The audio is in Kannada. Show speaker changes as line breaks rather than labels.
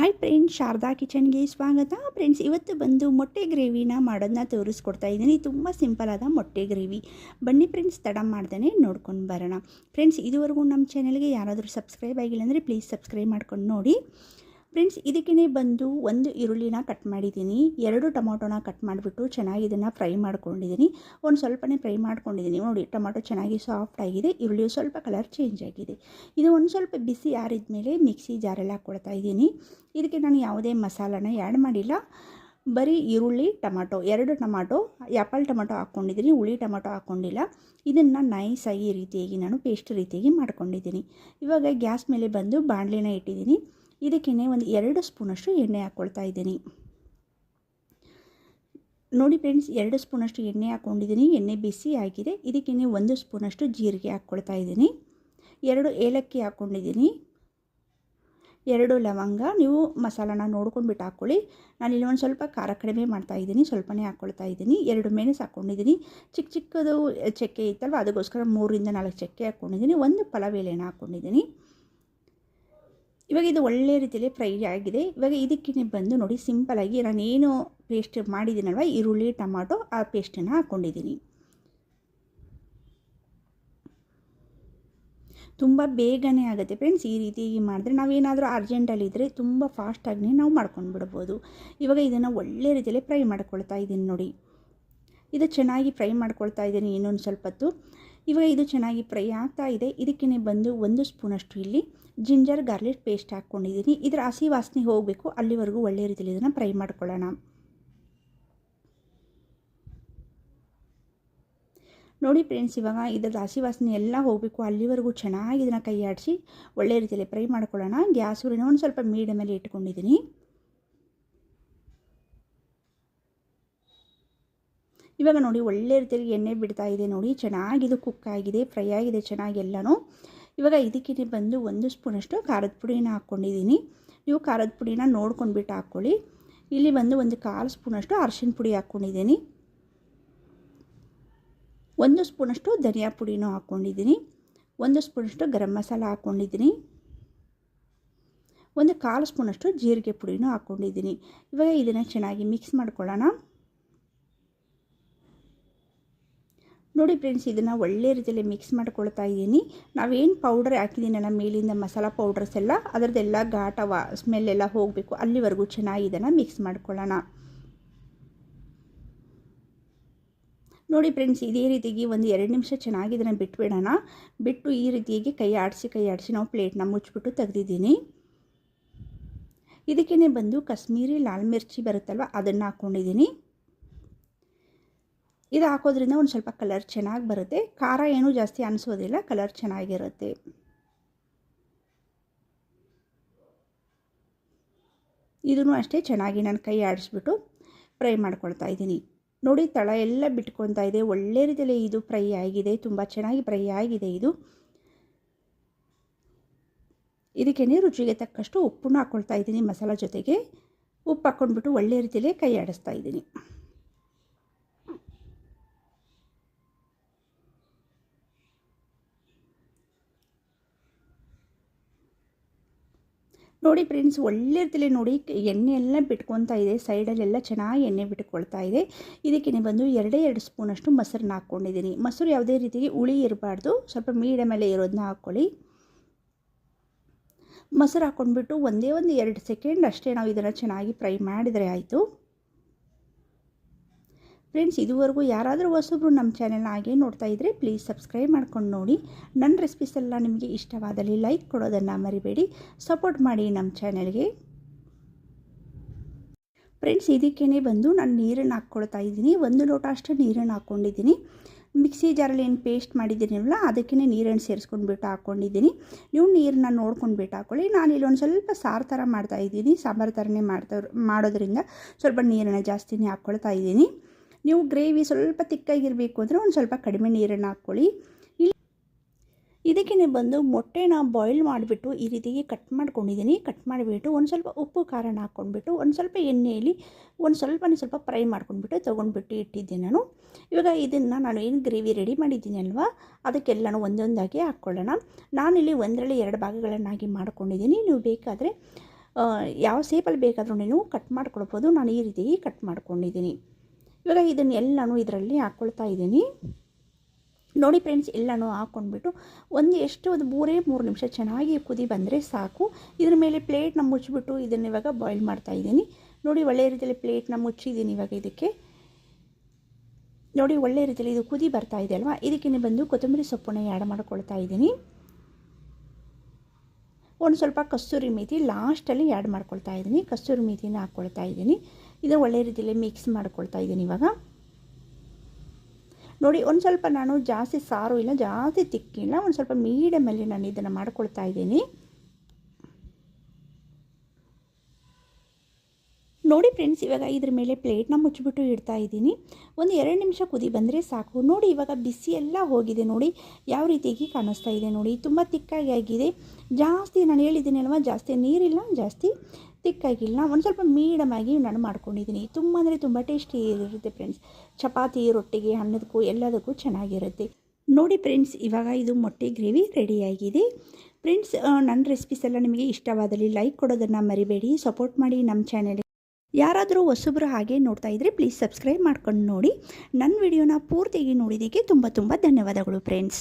ಹಾಯ್ ಫ್ರೆಂಡ್ಸ್, ಶಾರದಾ ಕಿಚನ್ಗೆ ಸ್ವಾಗತ. ಫ್ರೆಂಡ್ಸ್, ಇವತ್ತು ಬಂದು ಮೊಟ್ಟೆ ಗ್ರೇವಿನ ಮಾಡೋದನ್ನ ತೋರಿಸ್ಕೊಡ್ತಾ ಇದ್ದೀನಿ. ತುಂಬ ಸಿಂಪಲ್ ಆದ ಮೊಟ್ಟೆ ಗ್ರೇವಿ. ಬನ್ನಿ ಫ್ರೆಂಡ್ಸ್, ತಡ ಮಾಡ್ದೇ ನೋಡ್ಕೊಂಡು ಬರೋಣ. ಫ್ರೆಂಡ್ಸ್, ಇದುವರೆಗೂ ನಮ್ಮ ಚಾನಲ್ಗೆ ಯಾರಾದರೂ ಸಬ್ಸ್ಕ್ರೈಬ್ ಆಗಿಲ್ಲ ಅಂದರೆ ಪ್ಲೀಸ್ ಸಬ್ಸ್ಕ್ರೈಬ್ ಮಾಡ್ಕೊಂಡು ನೋಡಿ. ಫ್ರೆಂಡ್ಸ್ ಇದಕ್ಕೇ ಬಂದು ಒಂದು ಈರುಳ್ಳಿನ ಕಟ್ ಮಾಡಿದ್ದೀನಿ. ಎರಡು ಟೊಮೊಟೊನ ಕಟ್ ಮಾಡಿಬಿಟ್ಟು ಚೆನ್ನಾಗಿ ಇದನ್ನು ಫ್ರೈ ಮಾಡ್ಕೊಂಡಿದ್ದೀನಿ. ಒಂದು ಸ್ವಲ್ಪನೇ ಫ್ರೈ ಮಾಡ್ಕೊಂಡಿದ್ದೀನಿ. ನೋಡಿ, ಟೊಮೊಟೊ ಚೆನ್ನಾಗಿ ಸಾಫ್ಟ್ ಆಗಿದೆ. ಈರುಳ್ಳಿ ಸ್ವಲ್ಪ ಕಲರ್ ಚೇಂಜ್ ಆಗಿದೆ. ಇದು ಒಂದು ಸ್ವಲ್ಪ ಬಿಸಿ ಆರಿದ ಮೇಲೆ ಮಿಕ್ಸಿ ಜಾರಲ್ಲಿ ಹಾಕ್ಕೊಳ್ತಾ ಇದ್ದೀನಿ. ಇದಕ್ಕೆ ನಾನು ಯಾವುದೇ ಮಸಾಲಾನ ಆ್ಯಡ್ ಮಾಡಿಲ್ಲ. ಬರೀ ಈರುಳ್ಳಿ, ಟೊಮಾಟೊ, ಎರಡು ಟೊಮಾಟೊ ಆ್ಯಪಲ್ ಟೊಮೊಟೊ ಹಾಕ್ಕೊಂಡಿದ್ದೀನಿ ಹುಳಿ ಟೊಮೊಟೊ ಹಾಕ್ಕೊಂಡಿಲ್ಲ ಇದನ್ನು ನೈಸಾಗಿ ರೀತಿಯಾಗಿ ನಾನು ಪೇಸ್ಟ್ ರೀತಿಯಾಗಿ ಮಾಡ್ಕೊಂಡಿದ್ದೀನಿ. ಇವಾಗ ಗ್ಯಾಸ್ ಮೇಲೆ ಬಂದು ಬಾಣಲೆನ ಇಟ್ಟಿದ್ದೀನಿ. ಇದಕ್ಕೇ ಒಂದು ಎರಡು ಸ್ಪೂನಷ್ಟು ಎಣ್ಣೆ ಹಾಕ್ಕೊಳ್ತಾ ಇದ್ದೀನಿ. ನೋಡಿ ಫ್ರೆಂಡ್ಸ್, ಎರಡು ಸ್ಪೂನಷ್ಟು ಎಣ್ಣೆ ಹಾಕ್ಕೊಂಡಿದ್ದೀನಿ. ಎಣ್ಣೆ ಬಿಸಿ ಆಗಿದೆ. ಇದಕ್ಕೇ ಒಂದು ಸ್ಪೂನಷ್ಟು ಜೀರಿಗೆ ಹಾಕ್ಕೊಳ್ತಾ ಇದ್ದೀನಿ. ಎರಡು ಏಲಕ್ಕಿ ಹಾಕ್ಕೊಂಡಿದ್ದೀನಿ. ಎರಡು ಲವಂಗ. ನೀವು ಮಸಾಲಾನ ನೋಡ್ಕೊಂಡ್ಬಿಟ್ಟು ಹಾಕ್ಕೊಳ್ಳಿ. ನಾನು ಇಲ್ಲಿ ಒಂದು ಸ್ವಲ್ಪ ಖಾರ ಕಡಿಮೆ ಮಾಡ್ತಾಯಿದ್ದೀನಿ ಸ್ವಲ್ಪನೇ ಹಾಕ್ಕೊಳ್ತಾ ಇದ್ದೀನಿ. ಎರಡು ಮೆಣಸು ಹಾಕ್ಕೊಂಡಿದ್ದೀನಿ. ಚಿಕ್ಕ ಚಿಕ್ಕದು ಚಕ್ಕೆ ಇತ್ತಲ್ವ, ಅದಕ್ಕೋಸ್ಕರ ಮೂರಿಂದ ನಾಲ್ಕು ಚಕ್ಕೆ ಹಾಕ್ಕೊಂಡಿದ್ದೀನಿ. ಒಂದು ಪಲಾವ್ ಎಲೆನ ಹಾಕ್ಕೊಂಡಿದ್ದೀನಿ. ಇವಾಗ ಇದು ಒಳ್ಳೆ ರೀತಿಯಲ್ಲಿ ಫ್ರೈ ಆಗಿದೆ. ಇವಾಗ ಇದಕ್ಕೆ ಬಂದು ನೋಡಿ ಸಿಂಪಲಾಗಿ ನಾನೇನು ಪೇಸ್ಟ್ ಮಾಡಿದ್ದೀನಲ್ವ? ಈರುಳ್ಳಿ, ಟೊಮಾಟೊ ಆ ಪೇಸ್ಟನ್ನು ಹಾಕ್ಕೊಂಡಿದ್ದೀನಿ. ತುಂಬ ಬೇಗನೆ ಆಗುತ್ತೆ ಫ್ರೆಂಡ್ಸ್ ಈ ರೀತಿ ಮಾಡಿದ್ರೆ. ನಾವೇನಾದರೂ ಅರ್ಜೆಂಟಲ್ಲಿದ್ದರೆ ತುಂಬ ಫಾಸ್ಟಾಗಿ ನಾವು ಮಾಡ್ಕೊಂಡು ಬಿಡ್ಬೋದು ಇವಾಗ ಇದನ್ನು ಒಳ್ಳೆ ರೀತಿಯಲ್ಲಿ ಫ್ರೈ ಮಾಡ್ಕೊಳ್ತಾ ಇದ್ದೀನಿ ನೋಡಿ. ಇದು ಚೆನ್ನಾಗಿ ಫ್ರೈ ಮಾಡ್ಕೊಳ್ತಾ ಇದ್ದೀನಿ ಇನ್ನೊಂದು ಸ್ವಲ್ಪ ಹೊತ್ತು ಇವಾಗ ಇದು ಚೆನ್ನಾಗಿ ಫ್ರೈ ಆಗ್ತಾ ಇದೆ. ಇದಕ್ಕೇ ಬಂದು ಒಂದು ಸ್ಪೂನಷ್ಟು ಇಲ್ಲಿ ಜಿಂಜರ್ ಗಾರ್ಲಿಕ್ ಪೇಸ್ಟ್ ಹಾಕ್ಕೊಂಡಿದ್ದೀನಿ. ಇದರ ಹಸಿ ವಾಸನೆ ಹೋಗಬೇಕು. ಅಲ್ಲಿವರೆಗೂ ಒಳ್ಳೆ ರೀತಿಯಲ್ಲಿ ಇದನ್ನು ಫ್ರೈ ಮಾಡ್ಕೊಳ್ಳೋಣ. ನೋಡಿ ಫ್ರೆಂಡ್ಸ್, ಇವಾಗ ಇದರ ಹಸಿ ವಾಸನೆ ಎಲ್ಲ ಹೋಗಬೇಕು. ಅಲ್ಲಿವರೆಗೂ ಚೆನ್ನಾಗಿ ಇದನ್ನು ಕೈ ಆಡಿಸಿ ಒಳ್ಳೆ ರೀತಿಯಲ್ಲಿ ಫ್ರೈ ಮಾಡ್ಕೊಳ್ಳೋಣ. ಗ್ಯಾಸ್ ಉರಿನ ಒಂದು ಸ್ವಲ್ಪ ಮೀಡಿಯಮಲ್ಲಿ ಇಟ್ಕೊಂಡಿದ್ದೀನಿ. ಇವಾಗ ನೋಡಿ ಒಳ್ಳೆ ರೀತಿಯಲ್ಲಿ ಎಣ್ಣೆ ಬಿಡ್ತಾ ಇದೆ ನೋಡಿ, ಚೆನ್ನಾಗಿದು ಕುಕ್ ಆಗಿದೆ ಫ್ರೈ ಆಗಿದೆ, ಚೆನ್ನಾಗಿ ಎಲ್ಲನೂ. ಇವಾಗ ಇದಕ್ಕೆ ಬಂದು ಒಂದು ಸ್ಪೂನಷ್ಟು ಖಾರದ ಪುಡಿನ ಹಾಕ್ಕೊಂಡಿದ್ದೀನಿ. ನೀವು ಖಾರದ ಪುಡಿನ ನೋಡ್ಕೊಂಡ್ಬಿಟ್ಟು ಹಾಕ್ಕೊಳ್ಳಿ. ಇಲ್ಲಿ ಬಂದು ಒಂದು ಕಾಲು ಸ್ಪೂನಷ್ಟು ಅರಿಶಿನ ಪುಡಿ ಹಾಕ್ಕೊಂಡಿದ್ದೀನಿ. ಒಂದು ಸ್ಪೂನಷ್ಟು ಧನಿಯಾ ಪುಡಿನೂ ಹಾಕ್ಕೊಂಡಿದ್ದೀನಿ. ಒಂದು ಸ್ಪೂನಷ್ಟು ಗರಂ ಮಸಾಲ ಹಾಕ್ಕೊಂಡಿದ್ದೀನಿ. ಒಂದು ಕಾಲು ಸ್ಪೂನಷ್ಟು ಜೀರಿಗೆ ಪುಡಿನೂ ಹಾಕ್ಕೊಂಡಿದ್ದೀನಿ. ಇವಾಗ ಇದನ್ನು ಚೆನ್ನಾಗಿ ಮಿಕ್ಸ್ ಮಾಡ್ಕೊಳ್ಳೋಣ. ನೋಡಿ ಫ್ರೆಂಡ್ಸ್ ಇದನ್ನು ಒಳ್ಳೆ ರೀತಿಯಲ್ಲಿ ಮಿಕ್ಸ್ ಮಾಡ್ಕೊಳ್ತಾ ಇದ್ದೀನಿ. ನಾವೇನು ಪೌಡರ್ ಹಾಕಿದ್ದೀನಲ್ಲ ಮೇಲಿಂದ ಮಸಾಲ ಪೌಡರ್ಸ್ ಎಲ್ಲ, ಅದರದ್ದೆಲ್ಲ ಘಾಟವ ಸ್ಮೆಲ್ ಎಲ್ಲ ಹೋಗಬೇಕು. ಅಲ್ಲಿವರೆಗೂ ಚೆನ್ನಾಗಿ ಇದನ್ನು ಮಿಕ್ಸ್ ಮಾಡ್ಕೊಳ್ಳೋಣ. ನೋಡಿ ಫ್ರೆಂಡ್ಸ್ ಇದೇ ರೀತಿಗೆ ಒಂದು ಎರಡು ನಿಮಿಷ ಚೆನ್ನಾಗಿ ಇದನ್ನು ಬಿಟ್ಬಿಡೋಣ. ಬಿಟ್ಟು ಈ ರೀತಿಯಾಗಿ ಕೈ ಆಡಿಸಿ ಕೈ ಆಡಿಸಿ ನಾವು ಪ್ಲೇಟ್ನ ಮುಚ್ಚಿಬಿಟ್ಟು ತೆಗೆದಿದ್ದೀನಿ. ಇದಕ್ಕೇ ಬಂದು ಕಾಶ್ಮೀರಿ, ಲಾಲ್ ಮಿರ್ಚಿ ಬರುತ್ತಲ್ವ, ಅದನ್ನು ಹಾಕ್ಕೊಂಡಿದ್ದೀನಿ ಇದು ಹಾಕೋದ್ರಿಂದ ಒಂದು ಸ್ವಲ್ಪ ಕಲರ್ ಚೆನ್ನಾಗಿ ಬರುತ್ತೆ. ಖಾರ ಏನೂ ಜಾಸ್ತಿ ಅನಿಸೋದಿಲ್ಲ ಕಲರ್ ಚೆನ್ನಾಗಿರುತ್ತೆ. ಇದನ್ನು ಅಷ್ಟೇ ಚೆನ್ನಾಗಿ ನಾನು ಕೈ ಆಡಿಸ್ಬಿಟ್ಟು ಫ್ರೈ ಮಾಡ್ಕೊಳ್ತಾ ಇದ್ದೀನಿ. ನೋಡಿ ತಳ ಎಲ್ಲ ಬಿಟ್ಕೊತಾ ಇದೆ. ಒಳ್ಳೆ ರೀತಿಯಲ್ಲಿ ಇದು ಫ್ರೈ ಆಗಿದೆ. ತುಂಬ ಚೆನ್ನಾಗಿ ಫ್ರೈ ಆಗಿದೆ ಇದು. ಇದಕ್ಕೇನೆ ರುಚಿಗೆ ತಕ್ಕಷ್ಟು ಉಪ್ಪನ್ನು ಹಾಕ್ಕೊಳ್ತಾ ಇದ್ದೀನಿ ಮಸಾಲ ಜೊತೆಗೆ. ಉಪ್ಪು ಹಾಕ್ಕೊಂಡ್ಬಿಟ್ಟು ಒಳ್ಳೆ ರೀತಿಯಲ್ಲಿ ಕೈ ಆಡಿಸ್ತಾ ಇದ್ದೀನಿ. ನೋಡಿ ಫ್ರೆಂಡ್ಸ್ ಒಳ್ಳೆ ರೀತಿಯಲ್ಲಿ ನೋಡಿ ಎಣ್ಣೆ ಎಲ್ಲ ಬಿಟ್ಕೊತಾ ಇದೆ ಸೈಡಲ್ಲೆಲ್ಲ ಚೆನ್ನಾಗಿ ಎಣ್ಣೆ ಬಿಟ್ಕೊಳ್ತಾ ಇದೆ. ಇದಕ್ಕೆ ಬಂದು ಎರಡೇ ಎರಡು ಸ್ಪೂನಷ್ಟು ಮೊಸರನ್ನ ಹಾಕ್ಕೊಂಡಿದ್ದೀನಿ. ಮೊಸರು ಯಾವುದೇ ರೀತಿಗೆ ಹುಳಿ ಇರಬಾರ್ದು. ಸ್ವಲ್ಪ ಮೀಡಿಯಮಲ್ಲೇ ಇರೋದನ್ನ ಹಾಕ್ಕೊಳ್ಳಿ ಮೊಸರು ಹಾಕ್ಕೊಂಡ್ಬಿಟ್ಟು ಒಂದೇ ಒಂದು ಎರಡು ಸೆಕೆಂಡ್ ಅಷ್ಟೇ ನಾವು ಇದನ್ನು ಚೆನ್ನಾಗಿ ಫ್ರೈ ಮಾಡಿದರೆ ಆಯಿತು. ಫ್ರೆಂಡ್ಸ್ ಇದುವರೆಗೂ ಯಾರಾದರೂ ಹೊಸಬ್ರು ನಮ್ಮ ಚಾನೆಲ್ನ ಹಾಗೆ ನೋಡ್ತಾ ಇದ್ದರೆ ಪ್ಲೀಸ್ ಸಬ್ಸ್ಕ್ರೈಬ್ ಮಾಡ್ಕೊಂಡು ನೋಡಿ. ನನ್ನ ರೆಸಿಪೀಸ್ ಎಲ್ಲ ನಿಮಗೆ ಇಷ್ಟವಾದಲ್ಲಿ ಲೈಕ್ ಕೊಡೋದನ್ನು ಮರಿಬೇಡಿ. ಸಪೋರ್ಟ್ ಮಾಡಿ ನಮ್ಮ ಚಾನೆಲ್ಗೆ ಫ್ರೆಂಡ್ಸ್ ಇದಕ್ಕೇ ಬಂದು ನಾನು ನೀರನ್ನು ಹಾಕ್ಕೊಳ್ತಾ ಇದ್ದೀನಿ. ಒಂದು ಲೋಟ ಅಷ್ಟು ನೀರನ್ನು ಹಾಕ್ಕೊಂಡಿದ್ದೀನಿ. ಮಿಕ್ಸಿ ಜಾರಲ್ಲಿ ಏನು ಪೇಸ್ಟ್ ಮಾಡಿದ್ದೀನಲ್ಲ ಅದಕ್ಕೇ ನೀರನ್ನು ಸೇರಿಸ್ಕೊಂಡ್ಬಿಟ್ಟು ಹಾಕ್ಕೊಂಡಿದ್ದೀನಿ. ನೀವು ನೀರನ್ನ ನೋಡ್ಕೊಂಡ್ಬಿಟ್ಟು ಹಾಕ್ಕೊಳ್ಳಿ ನಾನು ಇಲ್ಲಿ ಒಂದು ಸ್ವಲ್ಪ ಸಾರು ಥರ ಮಾಡ್ತಾಯಿದ್ದೀನಿ ಸಾಂಬಾರು ಥರನೇ ಮಾಡ್ತಾ ಮಾಡೋದ್ರಿಂದ ಸ್ವಲ್ಪ ನೀರನ್ನು ಜಾಸ್ತಿನೇ ಹಾಕ್ಕೊಳ್ತಾ ಇದ್ದೀನಿ. ನೀವು ಗ್ರೇವಿ ಸ್ವಲ್ಪ ತಿಕ್ಕಾಗಿರಬೇಕು ಅಂದರೆ ಒಂದು ಸ್ವಲ್ಪ ಕಡಿಮೆ ನೀರನ್ನು ಹಾಕ್ಕೊಳ್ಳಿ. ಇಲ್ಲಿ ಇದಕ್ಕೇ ಬಂದು ಮೊಟ್ಟೆನ ಬಾಯ್ಲ್ ಮಾಡಿಬಿಟ್ಟು ಈ ರೀತಿಗೆ ಕಟ್ ಮಾಡ್ಕೊಂಡಿದ್ದೀನಿ. ಕಟ್ ಮಾಡಿಬಿಟ್ಟು ಒಂದು ಸ್ವಲ್ಪ ಉಪ್ಪು ಖಾರನ ಹಾಕ್ಕೊಂಡ್ಬಿಟ್ಟು ಒಂದು ಸ್ವಲ್ಪ ಎಣ್ಣೆಯಲ್ಲಿ ಒಂದು ಸ್ವಲ್ಪನೇ ಸ್ವಲ್ಪ ಫ್ರೈ ಮಾಡ್ಕೊಂಡ್ಬಿಟ್ಟು ತೊಗೊಂಡ್ಬಿಟ್ಟು ಇಟ್ಟಿದ್ದೀನಿ ನಾನು. ಇವಾಗ ಇದನ್ನು ನಾನು ಏನು ಗ್ರೇವಿ ರೆಡಿ ಮಾಡಿದ್ದೀನಿ ಅಲ್ವಾ? ಅದಕ್ಕೆಲ್ಲನೂ ಒಂದೊಂದಾಗಿ ಹಾಕ್ಕೊಳ್ಳೋಣ. ನಾನಿಲ್ಲಿ ಒಂದರಲ್ಲಿ ಎರಡು ಭಾಗಗಳನ್ನಾಗಿ ಮಾಡ್ಕೊಂಡಿದ್ದೀನಿ. ನೀವು ಬೇಕಾದರೆ ಯಾವ ಸೇಪಲ್ಲಿ ಬೇಕಾದರೂ ನೀವು ಕಟ್ ಮಾಡ್ಕೊಳ್ಬೋದು. ನಾನು ಈ ರೀತಿ ಕಟ್ ಮಾಡ್ಕೊಂಡಿದ್ದೀನಿ. ಇವಾಗ ಇದನ್ನು ಎಲ್ಲನೂ ಇದರಲ್ಲಿ ಹಾಕ್ಕೊಳ್ತಾ ಇದ್ದೀನಿ. ನೋಡಿ ಫ್ರೆಂಡ್ಸ್ ಎಲ್ಲನೂ ಹಾಕ್ಕೊಂಡ್ಬಿಟ್ಟು ಒಂದು ಎಷ್ಟು ಒಂದು ಮೂರೇ ಮೂರು ನಿಮಿಷ ಚೆನ್ನಾಗಿ ಕುದಿ ಬಂದರೆ ಸಾಕು. ಇದ್ರ ಮೇಲೆ ಪ್ಲೇಟ್ನ ಮುಚ್ಚಿಬಿಟ್ಟು ಇದನ್ನು ಇವಾಗ ಬಾಯ್ಲ್ ಮಾಡ್ತಾ ಇದ್ದೀನಿ. ನೋಡಿ ಒಳ್ಳೆಯ ರೀತಿಯಲ್ಲಿ ಪ್ಲೇಟ್ನ ಮುಚ್ಚಿದ್ದೀನಿ ಇವಾಗ ಇದಕ್ಕೆ. ನೋಡಿ ಒಳ್ಳೆಯ ರೀತಿಯಲ್ಲಿ ಇದು ಕುದಿ ಬರ್ತಾ ಇದೆ ಅಲ್ವಾ? ಇದಕ್ಕೆ ಬಂದು ಕೊತ್ತಂಬರಿ ಸೊಪ್ಪನ್ನು ಆ್ಯಡ್ ಮಾಡ್ಕೊಳ್ತಾ ಇದ್ದೀನಿ. ಒಂದು ಸ್ವಲ್ಪ ಕಸ್ತೂರಿ ಮೇಥಿ ಲಾಸ್ಟಲ್ಲಿ ಆ್ಯಡ್ ಮಾಡ್ಕೊಳ್ತಾ ಇದ್ದೀನಿ. ಕಸ್ತೂರಿ ಮೇಥಿನ ಹಾಕ್ಕೊಳ್ತಾ ಇದ್ದೀನಿ. ಇದು ಒಳ್ಳೆ ರೀತಿಯಲ್ಲಿ ಮಿಕ್ಸ್ ಮಾಡ್ಕೊಳ್ತಾ ಇದ್ದೀನಿ ಇವಾಗ. ನೋಡಿ, ಒಂದು ಸ್ವಲ್ಪ ನಾನು ಜಾಸ್ತಿ ಸಾರು ಇಲ್ಲ, ಜಾಸ್ತಿ ತಿಕ್ಕಿಲ್ಲ, ಒಂದು ಸ್ವಲ್ಪ ಮೀಡಿಯಮಲ್ಲಿ ನಾನು ಇದನ್ನು ಮಾಡ್ಕೊಳ್ತಾ ಇದ್ದೀನಿ. ನೋಡಿ ಫ್ರೆಂಡ್ಸ್ ಇವಾಗ ಇದ್ರ ಮೇಲೆ ಪ್ಲೇಟ್ನ ಮುಚ್ಚಿಬಿಟ್ಟು ಇಡ್ತಾ ಇದ್ದೀನಿ. ಒಂದು ಎರಡು ನಿಮಿಷ ಕುದಿ ಬಂದರೆ ಸಾಕು. ನೋಡಿ, ಇವಾಗ ಬಿಸಿ ಎಲ್ಲ ಹೋಗಿದೆ ನೋಡಿ, ಯಾವ ರೀತಿಯಾಗಿ ಕಾಣಿಸ್ತಾ ಇದೆ ನೋಡಿ. ತುಂಬ ತಿಕ್ಕಾಗಿ ಆಗಿದೆ. ಜಾಸ್ತಿ ನಾನು ಹೇಳಿದ್ದೀನಿ ಅಲ್ವಾ ಜಾಸ್ತಿ ನೀರಿಲ್ಲ, ಜಾಸ್ತಿ ತಿಕ್ಕಾಗಿಲ್ಲ. ಒಂದು ಸ್ವಲ್ಪ ಮೀಡಮ್ ಆಗಿ ನಾನು ಮಾಡ್ಕೊಂಡಿದ್ದೀನಿ ತುಂಬ ಅಂದರೆ ತುಂಬ ಟೇಸ್ಟಿ ಇರುತ್ತೆ ಫ್ರೆಂಡ್ಸ್ ಚಪಾತಿ, ರೊಟ್ಟಿಗೆ, ಅನ್ನದಕ್ಕೂ ಎಲ್ಲದಕ್ಕೂ ಚೆನ್ನಾಗಿರುತ್ತೆ. ನೋಡಿ ಫ್ರೆಂಡ್ಸ್ ಇವಾಗ ಇದು ಮೊಟ್ಟೆ ಗ್ರೇವಿ ರೆಡಿಯಾಗಿದೆ ಫ್ರೆಂಡ್ಸ್ ನನ್ನ ರೆಸಿಪೀಸ್ ಎಲ್ಲ ನಿಮಗೆ ಇಷ್ಟವಾದಲ್ಲಿ ಲೈಕ್ ಕೊಡೋದನ್ನು ಮರಿಬೇಡಿ ಸಪೋರ್ಟ್ ಮಾಡಿ ನಮ್ಮ ಚಾನೆಲ್ ಯಾರಾದರೂ ಹೊಸಬ್ರು ಹಾಗೆ ನೋಡ್ತಾ ಇದ್ದರೆ ಪ್ಲೀಸ್ ಸಬ್ಸ್ಕ್ರೈಬ್ ಮಾಡ್ಕೊಂಡು ನೋಡಿ. ನನ್ನ ವಿಡಿಯೋನ ಪೂರ್ತಿಯಾಗಿ ನೋಡಿದ್ದಕ್ಕೆ ತುಂಬ ತುಂಬ ಧನ್ಯವಾದಗಳು ಫ್ರೆಂಡ್ಸ್